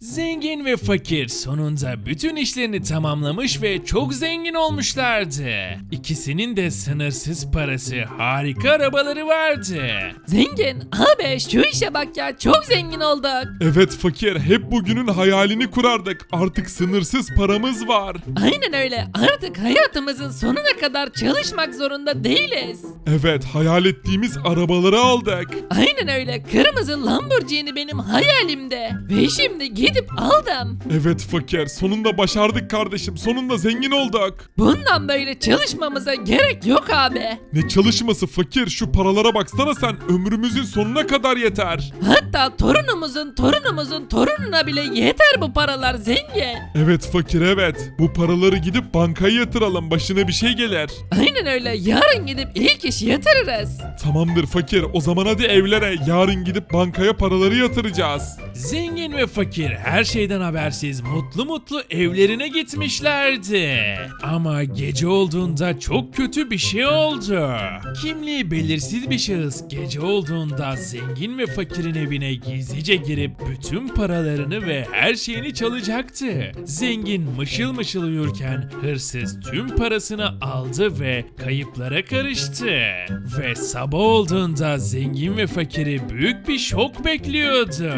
Zengin ve fakir sonunda bütün işlerini tamamlamış ve çok zengin olmuşlardı. İkisinin de sınırsız parası, harika arabaları vardı. Zengin abi şu işe bak ya çok zengin olduk. Evet fakir hep bugünün hayalini kurardık. Artık sınırsız paramız var. Aynen öyle artık hayatımızın sonuna kadar çalışmak zorunda değiliz. Evet hayal ettiğimiz arabaları aldık. Aynen öyle kırmızı Lamborghini benim hayalimde. Ve şimdi gidip aldım. Evet fakir sonunda başardık kardeşim sonunda zengin olduk. Bundan böyle çalışmamıza gerek yok abi. Ne çalışması fakir şu paralara baksana sen ömrümüzün sonuna kadar yeter. Hatta torunumuzun torunumuzun torununa bile yeter bu paralar zengin. Evet fakir evet bu paraları gidip bankaya yatıralım başına bir şey gelir. Aynen öyle yarın gidip ilk iş yatırırız. Tamamdır fakir o zaman hadi evlere yarın gidip bankaya paraları yatıracağız. Zengin ve fakir her şeyden habersiz mutlu mutlu evlerine gitmişlerdi. Ama gece olduğunda çok kötü bir şey oldu. Kimliği belirsiz bir şahıs gece olduğunda zengin ve fakirin evine gizlice girip bütün paralarını ve her şeyini çalacaktı. Zengin mışıl mışıl uyurken hırsız tüm parasını aldı ve kayıplara karıştı. Ve sabah olduğunda zengin ve fakiri büyük bir şok bekliyordu.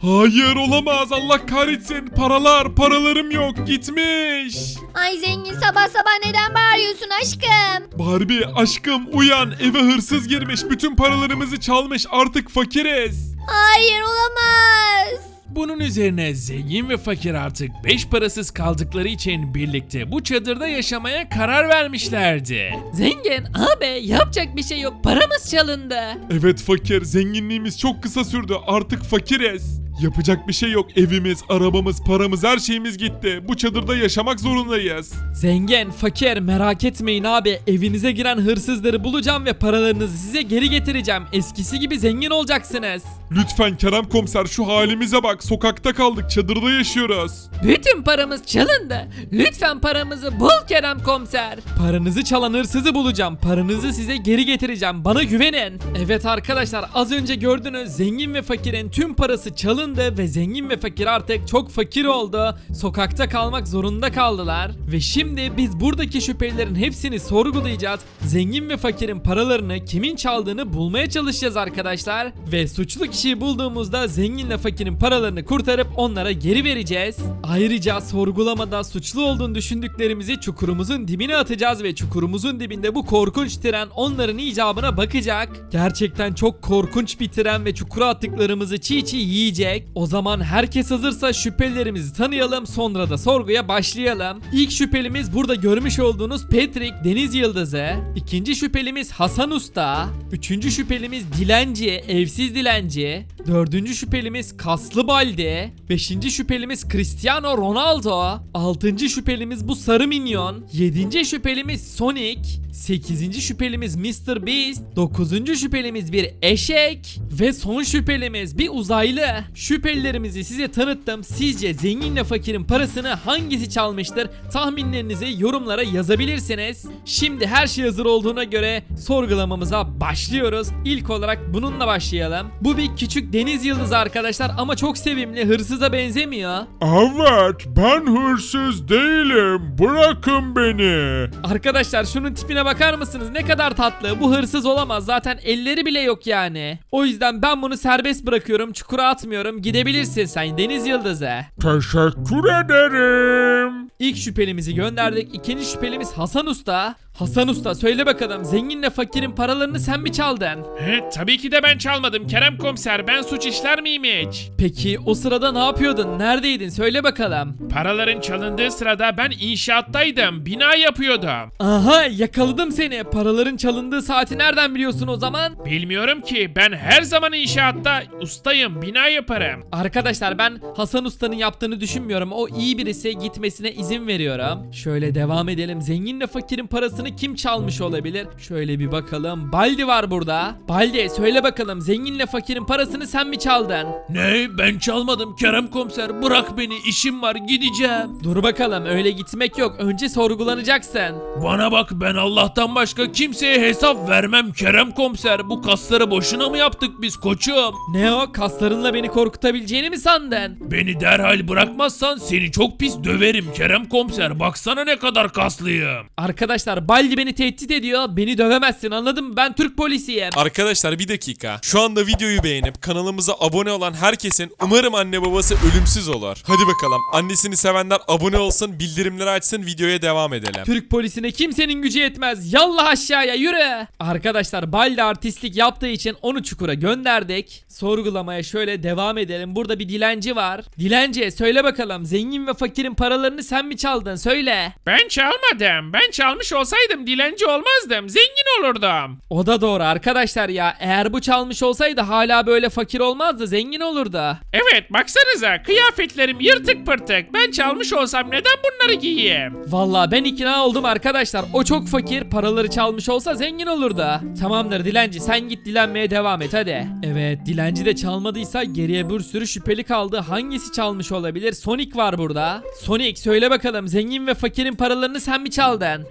Hayır olamaz Allah kahretsin paralar paralarım yok gitmiş. Ay zengin sabah sabah neden bağırıyorsun aşkım? Barbie aşkım uyan eve hırsız girmiş bütün paralarımızı çalmış artık fakiriz. Hayır olamaz. Bunun üzerine zengin ve fakir artık beş parasız kaldıkları için birlikte bu çadırda yaşamaya karar vermişlerdi. Zengin abi yapacak bir şey yok paramız çalındı. Evet fakir zenginliğimiz çok kısa sürdü artık fakiriz. Yapacak bir şey yok evimiz arabamız paramız her şeyimiz gitti bu çadırda yaşamak zorundayız. Zengin, fakir merak etmeyin abi. Evinize giren hırsızları bulacağım ve paralarınızı size geri getireceğim. Eskisi gibi zengin olacaksınız. Lütfen Kerem komiser şu halimize bak sokakta kaldık çadırda yaşıyoruz. Bütün paramız çalındı. Lütfen paramızı bul Kerem komiser. Paranızı çalan hırsızı bulacağım. Paranızı size geri getireceğim. Bana güvenin. Evet arkadaşlar az önce gördünüz zengin ve fakirin tüm parası çalındı ve zengin ve fakir artık çok fakir oldu. Sokakta kalmak zorunda kaldılar. Ve şimdi biz buradaki şüphelilerin hepsini sorgulayacağız. Zengin ve fakirin paralarını kimin çaldığını bulmaya çalışacağız arkadaşlar. Ve suçlu kişiyi bulduğumuzda zenginle fakirin paralarını kurtarıp onlara geri vereceğiz. Ayrıca sorgulamada suçlu olduğunu düşündüklerimizi çukurumuzun dibine atacağız ve çukurumuzun dibinde bu korkunç tren onların icabına bakacak. Gerçekten çok korkunç bir tren ve çukura attıklarımızı çiğ çiğ yiyecek. O zaman herkes hazırsa şüphelilerimizi tanıyalım sonra da sorguya başlayalım. İlk şüphelimiz burada görmüş olduğunuz Patrick Deniz Yıldızı. İkinci şüphelimiz Hasan Usta. Üçüncü şüphelimiz Dilenci, evsiz dilenci. Dördüncü şüphelimiz Kaslı Baldi. Beşinci şüphelimiz Cristiano Ronaldo. Altıncı şüphelimiz bu sarı minyon. Yedinci şüphelimiz Sonic. Sekizinci şüphelimiz Mr. Beast. Dokuzuncu şüphelimiz bir eşek. Ve son şüphelimiz bir uzaylı. Şüphelilerimizi size tanıttım. Sizce zenginle fakirin parasını hangisi çalmıştır? Tahminlerinizi yorumlara yazabilirsiniz. Şimdi her şey hazır olduğuna göre sorgulamamıza başlıyoruz. İlk olarak bununla başlayalım. Bu bir küçük deniz yıldızı arkadaşlar ama çok sevimli. Hırsıza benzemiyor. Evet ben hırsız değilim bırakın beni. Arkadaşlar şunun tipine bakar mısınız? Ne kadar tatlı. Bu hırsız olamaz. Zaten elleri bile yok yani. O yüzden ben bunu serbest bırakıyorum. Çukura atmıyorum. Gidebilirsin sen Deniz Yıldızı. Teşekkür ederim. İlk şüphelimizi gönderdik. İkinci şüphelimiz Hasan Usta. Hasan Usta söyle bakalım zenginle fakirin paralarını sen mi çaldın? He, tabii ki de ben çalmadım Kerem komiser ben suç işler miyim hiç? Peki o sırada ne yapıyordun? Neredeydin? Söyle bakalım. Paraların çalındığı sırada ben inşaattaydım bina yapıyordum. Aha yakaladım seni. Paraların çalındığı saati nereden biliyorsun o zaman? Bilmiyorum ki ben her zaman inşaatta ustayım bina yaparım. Arkadaşlar ben Hasan Usta'nın yaptığını düşünmüyorum. O iyi birisi gitmesine izin veriyorum. Şöyle devam edelim. Zenginle fakirin parasını parasını kim çalmış olabilir? Şöyle bir bakalım. Baldi var burada. Baldi söyle bakalım zenginle fakirin parasını sen mi çaldın? Ne ben çalmadım Kerem komiser bırak beni işim var gideceğim. Dur bakalım öyle gitmek yok. Önce sorgulanacaksın. Bana bak ben Allah'tan başka kimseye hesap vermem Kerem komiser bu kasları boşuna mı yaptık biz koçum? Ne o kaslarınla beni korkutabileceğini mi sandın? Beni derhal bırakmazsan seni çok pis döverim Kerem komiser baksana ne kadar kaslıyım. Arkadaşlar Baldi beni tehdit ediyor. Beni dövemezsin anladın mı? Ben Türk polisiyim. Arkadaşlar bir dakika. Şu anda videoyu beğenip kanalımıza abone olan herkesin umarım anne babası ölümsüz olur. Hadi bakalım. Annesini sevenler abone olsun, bildirimleri açsın, videoya devam edelim. Türk polisine kimsenin gücü yetmez. Yallah aşağıya yürü. Arkadaşlar Baldi artistlik yaptığı için onu çukura gönderdik. Sorgulamaya şöyle devam edelim. Burada bir dilenci var. Dilenci söyle bakalım zengin ve fakirin paralarını sen mi çaldın söyle. Ben çalmadım ben çalmış olsaydım dilenci olmazdım zengin olurdum. O da doğru arkadaşlar ya. Eğer bu çalmış olsaydı hala böyle fakir olmazdı zengin olurdu. Evet baksanıza kıyafetlerim yırtık pırtık ben çalmış olsam neden bunları giyeyim? Vallahi ben ikna oldum arkadaşlar. O çok fakir. Paraları çalmış olsa zengin olurdu. Tamamdır dilenci sen git dilenmeye devam et hadi. Evet dilenci de çalmadıysa geriye bir sürü şüpheli kaldı. Hangisi çalmış olabilir? Sonic var burada. Sonic söyle bakalım zengin ve fakirin paralarını sen mi çaldın?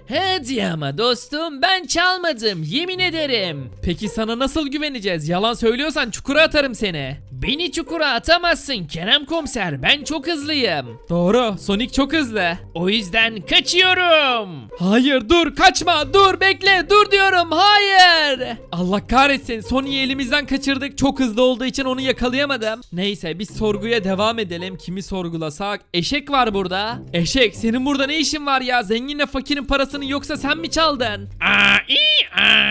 Ama dostum ben çalmadım yemin ederim. Peki sana nasıl güveneceğiz? Yalan söylüyorsan çukura atarım seni. Beni çukura atamazsın Kerem komiser ben çok hızlıyım. Doğru. Sonic çok hızlı. O yüzden kaçıyorum. Hayır dur kaçma dur bekle dur diyorum hayır. Allah kahretsin Sony'yi elimizden kaçırdık çok hızlı olduğu için onu yakalayamadım. Neyse biz sorguya devam edelim kimi sorgulasak. Eşek var burada. Eşek senin burada ne işin var ya zenginle fakirin parasını yoksa sen mi çaldın? Aa i aa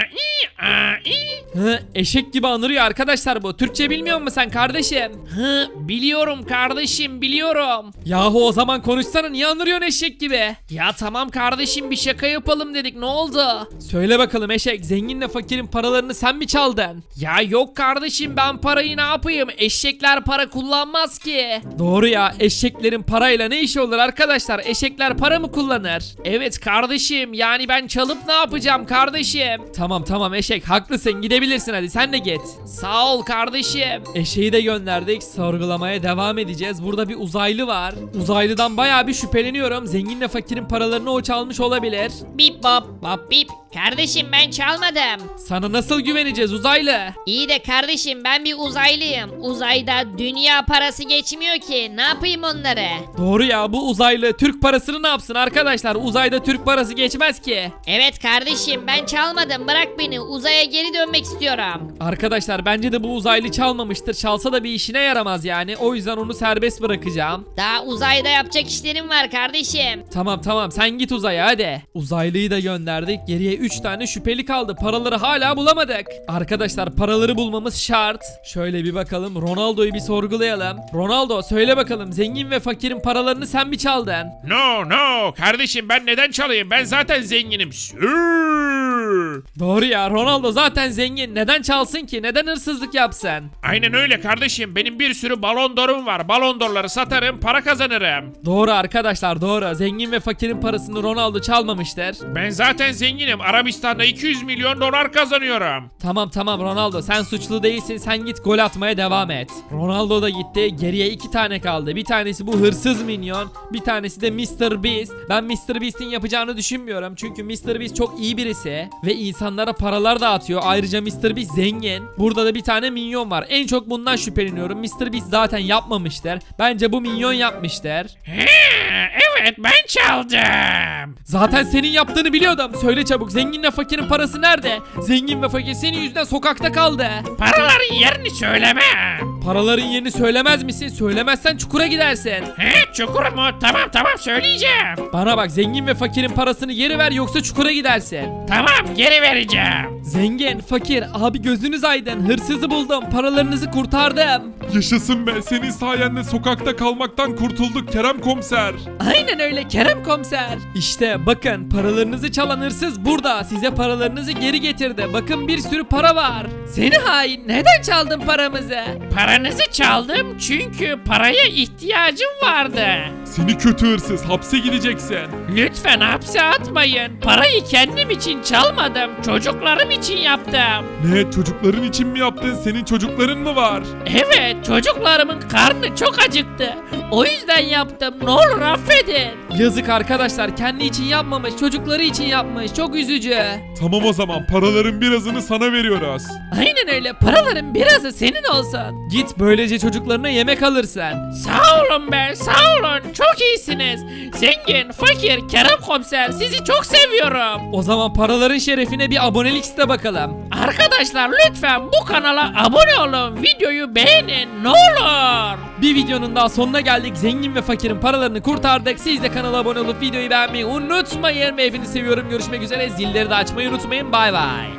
aa i. Eşek gibi anırıyor arkadaşlar bu. Türkçe bilmiyor musun sen kardeşim? Hı, biliyorum kardeşim biliyorum. Yahu o zaman konuşsana niye anırıyorsun eşek gibi? Ya tamam kardeşim bir şaka yapalım dedik ne oldu? Söyle bakalım eşek zenginle fakirin paralarını sen mi çaldın? Ya yok kardeşim ben parayı ne yapayım? Eşekler para kullanmaz ki. Doğru ya eşeklerin parayla ne işi olur arkadaşlar eşekler para mı kullanır? Evet kardeşim yani ben çalıp ne yapacağım kardeşim? Tamam tamam eşek haklısın gidebilirsin hadi sen de git. Sağ ol kardeşim. Eşeği de gönderdik sorgulamaya devam edeceğiz. Burada bir uzaylı var. Uzaylıdan bayağı bir şüpheleniyorum. Zenginle fakirin paralarını o çalmış olabilir. Bip bop bop bip. Kardeşim ben çalmadım. Sana nasıl güveneceğiz uzaylı? İyi de kardeşim ben bir uzaylıyım. Uzayda dünya parası geçmiyor ki. Ne yapayım onları? Doğru ya bu uzaylı Türk parasını ne yapsın arkadaşlar? Uzayda Türk parası geçmez ki. Evet kardeşim ben çalmadım. Bırak beni. Uzaya geri dönmek istiyorum. Arkadaşlar bence de bu uzaylı çalmamıştır. Çalsa da bir işine yaramaz yani. O yüzden onu serbest bırakacağım. Daha uzayda yapacak işlerim var kardeşim. Tamam tamam sen git uzaya hadi. Uzaylıyı da gönderdik. Geriye 3 tane şüpheli kaldı. Paraları hala bulamadık. Arkadaşlar paraları bulmamız şart. Şöyle bir bakalım. Ronaldo'yu bir sorgulayalım. Ronaldo söyle bakalım zengin ve fakirin paralarını sen mi çaldın? No no kardeşim ben neden çalayım ben zaten zenginim. Sür. Doğru ya Ronaldo zaten zengin. Neden çalsın ki? Neden hırsızlık yapsın? Aynen öyle kardeşim benim bir sürü balon dorum var balon dorları satarım para kazanırım. Doğru arkadaşlar doğru. Zengin ve fakirin parasını Ronaldo çalmamıştır. Ben zaten zenginim Arabistan'da 200 milyon dolar kazanıyorum. Tamam tamam Ronaldo sen suçlu değilsin sen git gol atmaya devam et. Ronaldo da gitti geriye iki tane kaldı. Bir tanesi bu hırsız minyon bir tanesi de Mr. Beast. Ben Mr. Beast'in yapacağını düşünmüyorum çünkü Mr. Beast çok iyi birisi ve insanlara paralar dağıtıyor. Ayrıca Mr. Beast zengin. Burada da bir tane minyon var. En çok bundan şüpheleniyorum. Mr. Beast zaten yapmamıştır. Bence bu minyon yapmıştır. Evet ben çaldım. Zaten senin yaptığını biliyordum. Söyle çabuk zenginle fakirin parası nerede? Zengin ve fakir senin yüzünden sokakta kaldı. Paraların yerini söylemem. Paraların yerini söylemez misin? Söylemezsen çukura gidersin. He çukur mu? Tamam tamam söyleyeceğim. Bana bak zengin ve fakirin parasını geri ver yoksa çukura gidersin. Tamam geri vereceğim. Zengin, fakir, abi gözünüz aydın. Hırsızı buldum. Paralarınızı kurtardım. Yaşasın be. Senin sayende sokakta kalmaktan kurtulduk Kerem komiser. Aynen öyle Kerem komiser. İşte bakın paralarınızı çalan hırsız burada. Size paralarınızı geri getirdi. Bakın bir sürü para var. Seni hain neden çaldın paramızı? Paranızı çaldım çünkü paraya ihtiyacım vardı. Seni kötü hırsız hapse gideceksin. Lütfen hapse atmayın. Parayı kendim için çalmadım. Çocuklarım için yaptım. Ne çocukların için mi yaptın? Senin çocukların mı var? Evet çocuklarımın karnı çok acıktı. O yüzden yaptım. Ne olur affedin. Yazık arkadaşlar kendi için yapmamış çocukları için yapmış çok üzücü. Tamam o zaman paraların birazını sana veriyoruz. Aynen öyle. Paraların birazı senin olsun. Git böylece çocuklarına yemek alırsın. Sağ olun be sağ olun. Çok iyisiniz. Zengin, fakir, Kerem komiser sizi çok seviyorum. O zaman paraların şerefine bir abonelik iste bakalım. Arkadaşlar lütfen bu kanala abone olun. Videoyu beğenin. Ne olur. Bir videonun daha sonuna geldik. Zengin ve fakirin paralarını kurtardık. Siz de kanala abone olup videoyu beğenmeyi unutmayın. Ve hepinizi seviyorum. Görüşmek üzere. Zilleri de açmayı unutmayın. Bay bay.